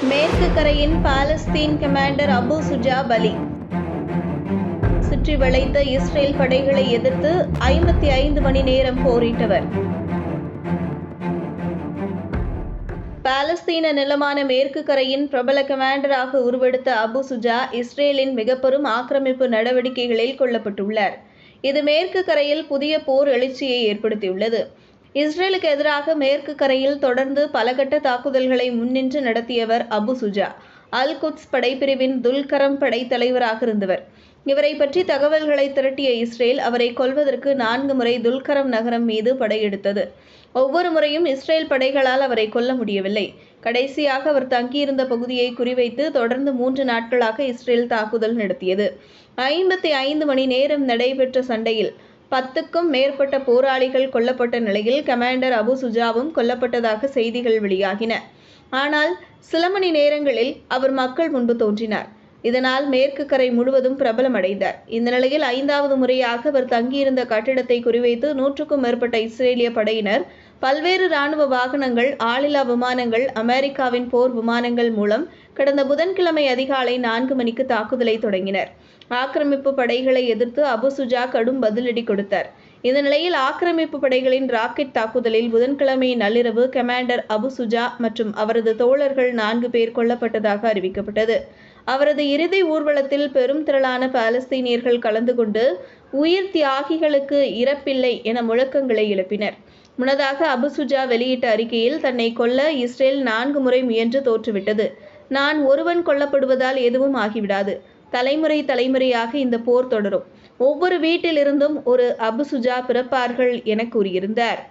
மேற்கு கரையின் Palestine commander Abu Shuja பலி சுற்றி வளைத்த இஸ்ரேல் படைகளை எதிர்த்து ஐம்பத்தி ஐந்து மணி நேரம் போரிட்டவர். பாலஸ்தீன நிலமான மேற்கு கரையின் பிரபல கமாண்டராக உருவெடுத்த அபு சுஜா இஸ்ரேலின் மிகப்பெரும் ஆக்கிரமிப்பு நடவடிக்கைகளில் கொல்லப்பட்டுள்ளார். இது மேற்கு கரையில் புதிய போர் எழுச்சியை ஏற்படுத்தியுள்ளது. இஸ்ரேலுக்கு எதிராக மேற்கு கரையில் தொடர்ந்து பலகட்ட தாக்குதல்களை முன்னின்று நடத்தியவர் அபு சுஜா. அல் குட்ஸ் படைப்பிரிவின் துல்கரம் படை தலைவராக இருந்தவர். இவரை பற்றி தகவல்களை திரட்டிய இஸ்ரேல் அவரை கொல்வதற்கு நான்கு முறை துல்கரம் நகரம் மீது படையெடுத்தது. ஒவ்வொரு முறையும் இஸ்ரேல் படைகளால் அவரை கொல்ல முடியவில்லை. கடைசியாக அவர் தங்கியிருந்த பகுதியை குறிவைத்து தொடர்ந்து மூன்று நாட்களாக இஸ்ரேல் தாக்குதல் நடத்தியது. ஐம்பத்தி ஐந்து மணி நேரம் நடைபெற்ற சண்டையில் பத்துக்கும் மேற்பட்ட போராளிகள் கொல்லப்பட்ட நிலையில் கமாண்டர் அபு சுஜாவும் கொல்லப்பட்டதாக செய்திகள் வெளியாகின. ஆனால் சில மணி நேரங்களில் அவர் மக்கள் முன்பு தோன்றினார். இதனால் மேற்கு கரை முழுவதும் பிரபலமடைந்தார். இந்த நிலையில் ஐந்தாவது முறையாக அவர் தங்கியிருந்த கட்டிடத்தை குறிவைத்து நூற்றுக்கும் மேற்பட்ட இஸ்ரேலிய படையினர் பல்வேறு ராணுவ வாகனங்கள் ஆளில்லா விமானங்கள் அமெரிக்காவின் போர் விமானங்கள் மூலம் கடந்த புதன்கிழமை அதிகாலை நான்கு மணிக்கு தாக்குதலை தொடங்கினர். ஆக்கிரமிப்பு படைகளை எதிர்த்து அபு சுஜா கடும் பதிலடி கொடுத்தார். இந்த நிலையில் ஆக்கிரமிப்பு படைகளின் ராக்கெட் தாக்குதலில் புதன்கிழமை நள்ளிரவு கமாண்டர் அபு சுஜா மற்றும் அவரது தோழர்கள் நான்கு பேர் கொல்லப்பட்டதாக அறிவிக்கப்பட்டது. அவரது இறுதி ஊர்வலத்தில் பெரும் திரளான பாலஸ்தீனியர்கள் கலந்து கொண்டு உயிர் தியாகிகளுக்கு இறப்பில்லை என முழக்கங்களை எழுப்பினர். முன்னதாக அபு சுஜா வெளியிட்ட அறிக்கையில் தன்னை கொல்ல இஸ்ரேல் நான்கு முறை முயன்று தோற்றுவிட்டது. நான் ஒருவன் கொல்லப்படுவதால் எதுவும் ஆகிவிடாது. தலைமுறை தலைமுறையாக இந்த போர் தொடரும். ஒவ்வொரு வீட்டிலிருந்தும் ஒரு அபு சுஜா பிறப்பார்கள் என கூறியிருந்தார்.